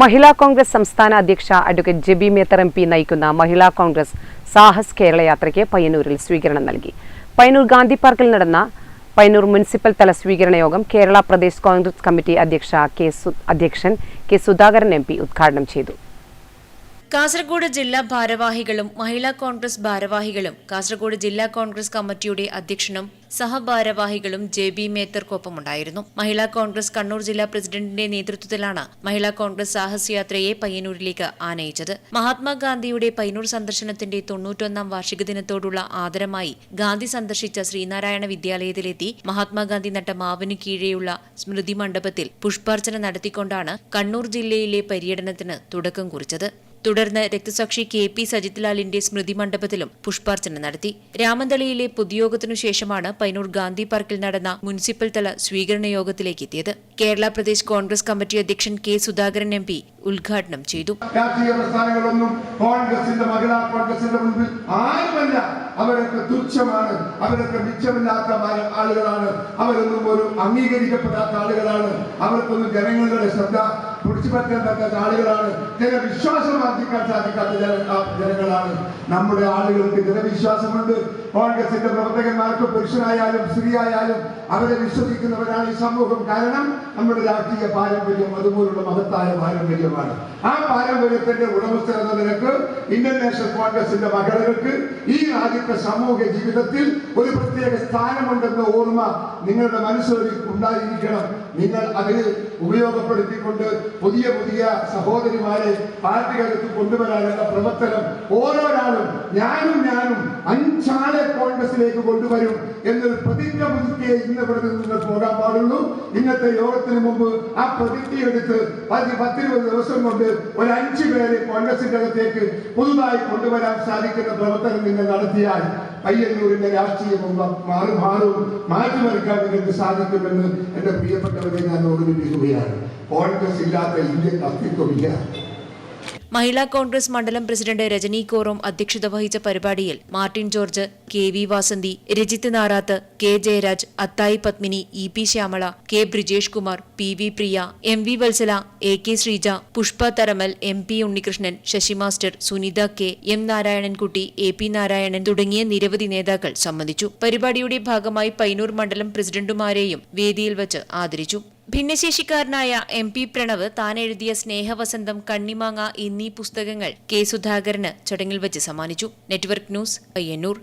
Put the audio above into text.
മഹിളാ കോൺഗ്രസ് സംസ്ഥാന അധ്യക്ഷ advocate Jebi Mather M P നയിക്കുന്ന മഹിളാ കോൺഗ്രസ് സാഹസ് കേരള യാത്രയ്ക്ക് പയ്യന്നൂരിൽ സ്വീകരണം നൽകി. പയ്യന്നൂർ ഗാന്ധി പാർക്കിൽ നടന്ന പയ്യന്നൂർ മുനിസിപ്പൽ തല സ്വീകരണ യോഗം കേരള പ്രദേശ് കോൺഗ്രസ് കമ്മിറ്റി അധ്യക്ഷ കെ അധ്യക്ഷൻ കെ സുധാകരൻ എം പി ഉദ്ഘാടനം ചെയ്തു. കാസർഗോഡ് ജില്ലാ ഭാരവാഹികളും മഹിളാ കോൺഗ്രസ് ഭാരവാഹികളും കാസർഗോഡ് ജില്ലാ കോൺഗ്രസ് കമ്മിറ്റിയുടെ അധ്യക്ഷനും സഹഭാരവാഹികളും ജെ ബി മേത്തർക്കൊപ്പമുണ്ടായിരുന്നു. മഹിളാ കോൺഗ്രസ് കണ്ണൂർ ജില്ലാ പ്രസിഡന്റിന്റെ നേതൃത്വത്തിലാണ് മഹിളാ കോൺഗ്രസ് സാഹസയാത്രയെ പയ്യന്നൂരിലേക്ക് ആനയിച്ചത്. മഹാത്മാഗാന്ധിയുടെ പയ്യന്നൂർ സന്ദർശനത്തിന്റെ തൊണ്ണൂറ്റൊന്നാം വാർഷിക ദിനത്തോടുള്ള ആദരമായി ഗാന്ധി സന്ദർശിച്ച ശ്രീനാരായണ വിദ്യാലയത്തിലെത്തി മഹാത്മാഗാന്ധി നട്ട മാവിന് കീഴെയുള്ള സ്മൃതി മണ്ഡപത്തിൽ പുഷ്പാർച്ചന നടത്തിക്കൊണ്ടാണ് കണ്ണൂർ ജില്ലയിലെ പര്യടനത്തിന് തുടക്കം കുറിച്ചത്. തുടർന്ന് രക്തസാക്ഷി കെ പി സജിത്ലാലിന്റെ സ്മൃതി മണ്ഡപത്തിലും പുഷ്പാർച്ചന നടത്തി. രാമന്തളിയിലെ പൊതുയോഗത്തിനു ശേഷമാണ് പൈനൂർ ഗാന്ധി പാർക്കിൽ നടന്ന മുനിസിപ്പൽ തല സ്വീകരണ യോഗത്തിലേക്ക് എത്തിയത്. കേരള പ്രദേശ് കോൺഗ്രസ് കമ്മിറ്റി അധ്യക്ഷൻ കെ സുധാകരൻ എം പി ഉദ്ഘാടനം ചെയ്തു. രാഷ്ട്രീയ കോൺഗ്രസിന്റെ കോൺഗ്രസിന്റെ അവരൊക്കെ തുച്ഛമാണ്. അവരൊക്കെ മിച്ചമില്ലാത്ത ആളുകളാണ്. അവരൊന്നും ഒരു അംഗീകരിക്കപ്പെടാത്ത ആളുകളാണ്. അവർക്കൊന്നും ജനങ്ങളുടെ ശ്രദ്ധ പിടിച്ചു പറ്റാൻ പറ്റാത്ത ആളുകളാണ് ജനവിശ്വാസം ആർജിക്കാൻ സാധിക്കാത്ത ജനങ്ങളാണ്. നമ്മുടെ ആളുകൾക്ക് ജനവിശ്വാസമുണ്ട്. കോൺഗ്രസിന്റെ പ്രവർത്തകന്മാർക്ക് പുരുഷനായാലും സ്ത്രീയായാലും അവരെ വിശ്വസിക്കുന്നവരാണ് ഈ സമൂഹം. കാരണം നമ്മുടെ രാഷ്ട്രീയ പാരമ്പര്യം അതുപോലുള്ള മഹത്തായ പാരമ്പര്യമാണ്. ആ പാരമ്പര്യത്തിന്റെ ഉടമസ്ഥ എന്ന നിലയ്ക്ക് ഇന്ത്യൻ നാഷണൽ കോൺഗ്രസിന്റെ മകളുകൾക്ക് ഈ രാജ്യത്തെ സമൂഹ ജീവിതത്തിൽ ഒരു പ്രത്യേക സ്ഥാനമുണ്ടെന്ന ഓർമ്മ നിങ്ങളുടെ മനസ്സിൽ ഉണ്ടായിരിക്കണം. നിങ്ങൾ അതിൽ ഉപയോഗപ്പെടുത്തിക്കൊണ്ട് പുതിയ പുതിയ സഹോദരിമാരെ പാർട്ടികൾക്ക് കൊണ്ടുവരാനുള്ള പ്രവർത്തനം ഓരോരാളും ഞാനും ഞാനും അഞ്ചാളെ കോൺഗ്രസിലേക്ക് കൊണ്ടുവരും എന്നൊരു പ്രതിജ്ഞ പുതുക്കിയേ ഇന്ന് ഇവിടെ നിന്ന് പോകാൻ പാടുള്ളൂ. ഇന്നത്തെ യോഗത്തിന് മുമ്പ് ആ പ്രതിജ്ഞ എടുത്ത് പതി പത്തിരുപത് ദിവസം കൊണ്ട് ഒരു അഞ്ചു പേരെ കോൺഗ്രസിന്റെ അകത്തേക്ക് പുതുതായി കൊണ്ടുവരാൻ സാധിക്കുന്ന പ്രവർത്തനം നിങ്ങൾ നടത്തിയാൽ പയ്യന്നൂരിന്റെ രാഷ്ട്രീയം മാറും മാറും മാറ്റിമറിക്കാൻ നിങ്ങൾക്ക് സാധിക്കുമെന്ന് എന്റെ പ്രിയപ്പെട്ടവരെ ഞാൻ ഓർമ്മിപ്പിക്കുകയാണ്. കോൺഗ്രസ് ഇല്ലാത്ത ഇന്ത്യയ്ക്ക് അസ്തിത്വമില്ല. മഹിളാ കോൺഗ്രസ് മണ്ഡലം പ്രസിഡന്റ് രജനി കോറോം അധ്യക്ഷത വഹിച്ച പരിപാടിയിൽ Martin George K V Vasanthi Rajith Narath K Jayaraj Athayi Padmini E P Shyamala K Brijesh Kumar P V Priya M V Vatsala A K Sreeja Pushpa Tharamal M P Unnikrishnan Sasi master Sunitha K M Narayanankutty A P Narayanan തുടങ്ങിയ നിരവധി നേതാക്കൾ സംബന്ധിച്ചു. പരിപാടിയുടെ ഭാഗമായി പൈനൂർ മണ്ഡലം പ്രസിഡന്റുമാരെയും വേദിയിൽ വച്ച് ആദരിച്ചു. ഭിന്നശേഷിക്കാരനായ എം പി പ്രണവ് താൻ എഴുതിയ സ്നേഹവസന്തം കണ്ണിമാങ്ങ എന്നീ പുസ്തകങ്ങൾ കെ സുധാകരന് ചടങ്ങിൽ വെച്ച് സമ്മാനിച്ചു. Network news Payyanur